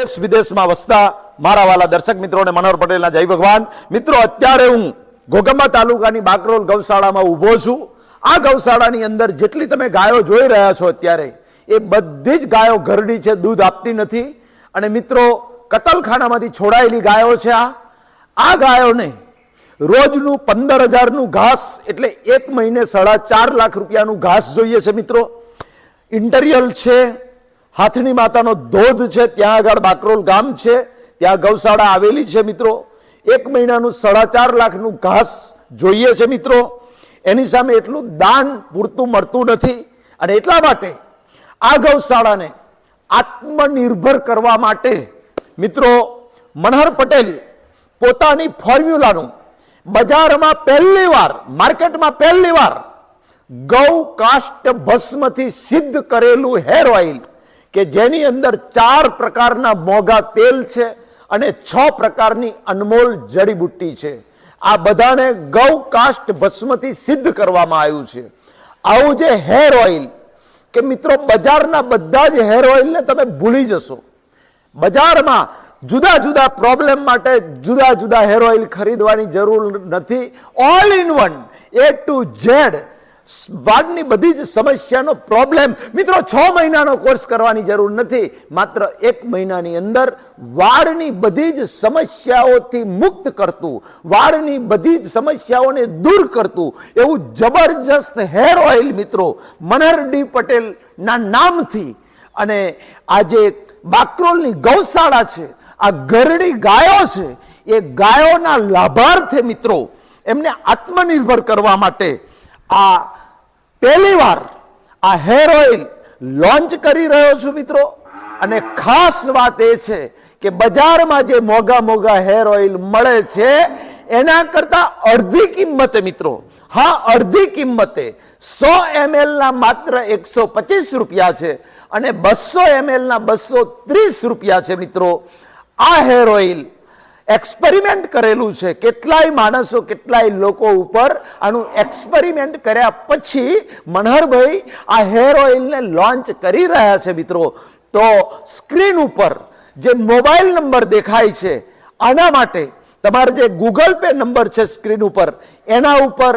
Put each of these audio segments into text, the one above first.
દેશ વિદેશમાં વસતા મારા વાલા દર્શક મિત્રોને મનોહર પટેલના જય ભગવાન. મિત્રો, અત્યારે હું ઘોગંબા તાલુકાની બાકરોલ ગૌશાળામાં ઊભો છું. આ ગૌશાળાની અંદર જેટલી તમે ગાયો જોઈ રહ્યા છો અત્યારે, એ બધી જ ગાયો ઘરડી છે, દૂધ આપતી નથી. અને મિત્રો, કતલખાનામાંથી છોડાયેલી ગાયો છે આ. આ ગાયોને રોજનું પંદર હજારનું ઘાસ, એટલે એક મહિને સાડા ચાર લાખ રૂપિયાનું ઘાસ જોઈએ છે મિત્રો. ઇન્ટરિયલ છે હાથણી માતાનો ધોધ છે, ત્યાં આગળ બાકરોલ ગામ છે, ત્યાં ગૌશાળા આવેલી છે મિત્રો. એક મહિનાનું સાડા ચાર લાખનું ઘાસ જોઈએ છે મિત્રો. એની સામે એટલું દાન પૂરતું મળતું નથી. અને એટલા માટે આ ગૌશાળાને આત્મનિર્ભર કરવા માટે મિત્રો, મનહર પટેલ પોતાની ફોર્મ્યુલાનું બજારમાં પહેલી વાર, માર્કેટમાં પહેલી વાર ગૌ કાષ્ટ ભસ્મથી સિદ્ધ કરેલું હેર ઓઇલ કે જેની અંદર ચાર પ્રકારના મોંઘા તેલ છે અને છ પ્રકારની અનમોલ જડીબુટ્ટી છે. આ બધાને ગૌ કાષ્ટ ભસ્મથી સિદ્ધ કરવામાં આવ્યું છે. આવું જે હેર ઓઇલ, કે મિત્રો બજારના બધા જ હેર ઓઇલને તમે ભૂલી જશો. બજારમાં જુદા જુદા પ્રોબ્લેમ માટે જુદા જુદા હેર ઓઇલ ખરીદવાની જરૂર નથી. All in one, A to Z વાળની બધી જ સમસ્યાનો પ્રોબ્લેમ મિત્રો, છ મહિનાનો કોર્સ કરવાની જરૂર નથી. માત્ર એક મહિનાની અંદર વાળની બધી જ સમસ્યાઓથી મુક્ત કરતું વાળની બધી જ સમસ્યાઓને દૂર કરતું, એવું જબરજસ્ત હેર ઓઇલ મિત્રો મનહર ડી પટેલના નામથી અને આજે બાકરોલની ગૌશાળા છે, આ ગરડી ગાયો છે, એ ગાયોના લાભાર્થે મિત્રો, એમને આત્મનિર્ભર કરવા માટે આ પહેલી વાર આ હેર ઓઇલ લોન્ચ કરી રહ્યો છું મિત્રો. અને ખાસ વાત એ છે કે બજારમાં જે મોંઘા મોંઘા હેર ઓઇલ મળે છે, એના કરતા અડધી કિંમતે મિત્રો. હા, અડધી કિંમતે. સો એમએલ ના માત્ર એકસો પચીસ રૂપિયા છે અને બસો એમએલ ના બસો ત્રીસ રૂપિયા છે મિત્રો. આ હેર ઓઇલ એક્સપેરિમેન્ટ કરેલું છે. કેટલાય માણસો, કેટલાય લોકો ઉપર આનું એક્સપેરિમેન્ટ કર્યા પછી મનહરભાઈ આ હેર ઓઇલને લોન્ચ કરી રહ્યા છે મિત્રો. તો સ્ક્રીન ઉપર જે મોબાઈલ નંબર દેખાય છે, આના માટે તમારે જે ગૂગલ પે નંબર છે સ્ક્રીન ઉપર, એના ઉપર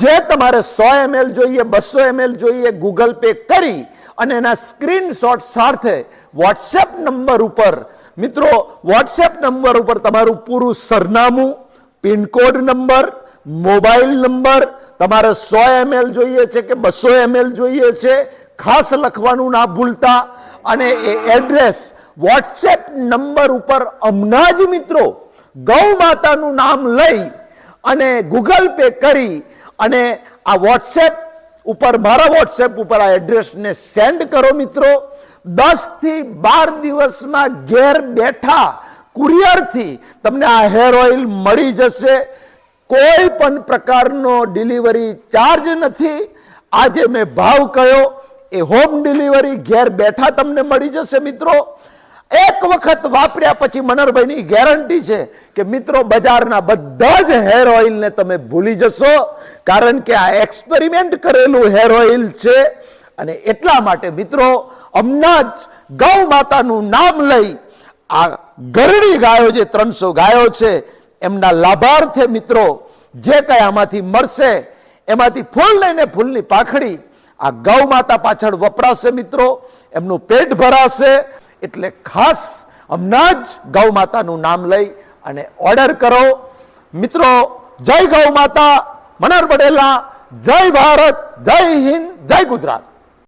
જે તમારે સો એમએલ જોઈએ, બસો એમએલ જોઈએ ગૂગલ પે કરી અને એના સ્ક્રીનશોટ સાથે વોટ્સએપ નંબર ઉપર મિત્રો વોટ્સએપ નંબર ઉપર તમારું પૂરું સરનામું, પિનકોડ નંબર, મોબાઈલ નંબર, તમારે સો એમએલ જોઈએ છે કે બસો એમએલ જોઈએ છે, ખાસ લખવાનું ના ભૂલતા. અને એ એડ્રેસ વોટ્સએપ નંબર ઉપર હમણાં જ મિત્રો, ગૌ માતાનું નામ લઈ અને ગૂગલ પે કરી અને આ વોટ્સએપ ઉપર, મારા વોટ્સએપ ઉપર આ એડ્રેસને સેન્ડ કરો મિત્રો. દસથી બાર દિવસમાં ઘેર બેઠા કુરિયરથી તમને આ હેર ઓઇલ મળી જશે. કોઈ પણ પ્રકારનો ડિલિવરી ચાર્જ નથી. આજે મેં ભાવ કયો એ હોમ ડિલિવરી ઘેર બેઠા તમને મળી જશે મિત્રો. એક વખત વાપર્યા પછી મનરભાઈની ગેરંટી છે કે મિત્રો, બજારના બધા જ હેર ઓઇલને તમે ભૂલી જશો. કારણ કે આ એક્સપેરિમેન્ટ કરેલું હેર ઓઇલ છે. અને એટલા માટે મિત્રો હમણાં જ ગૌ માતાનું નામ લઈ આ ગરડી ગાયો જે ત્રણસો ગાયો છે, એમના લાભાર્થે મિત્રો જે કંઈ આમાંથી મળશે, એમાંથી ફૂલ લઈને ફૂલની પાખડી આ ગૌ માતા પાછળ વપરાશે મિત્રો, એમનું પેટ ભરાશે, એટલે ખાસ હમણાં જ ગૌ માતાનું નામ લઈ અને ઓર્ડર કરો. મિત્રો, જય ગૌ માતા, મનર પડેલા જય ભારત, જય હિન્દ, જય ગુજરાત.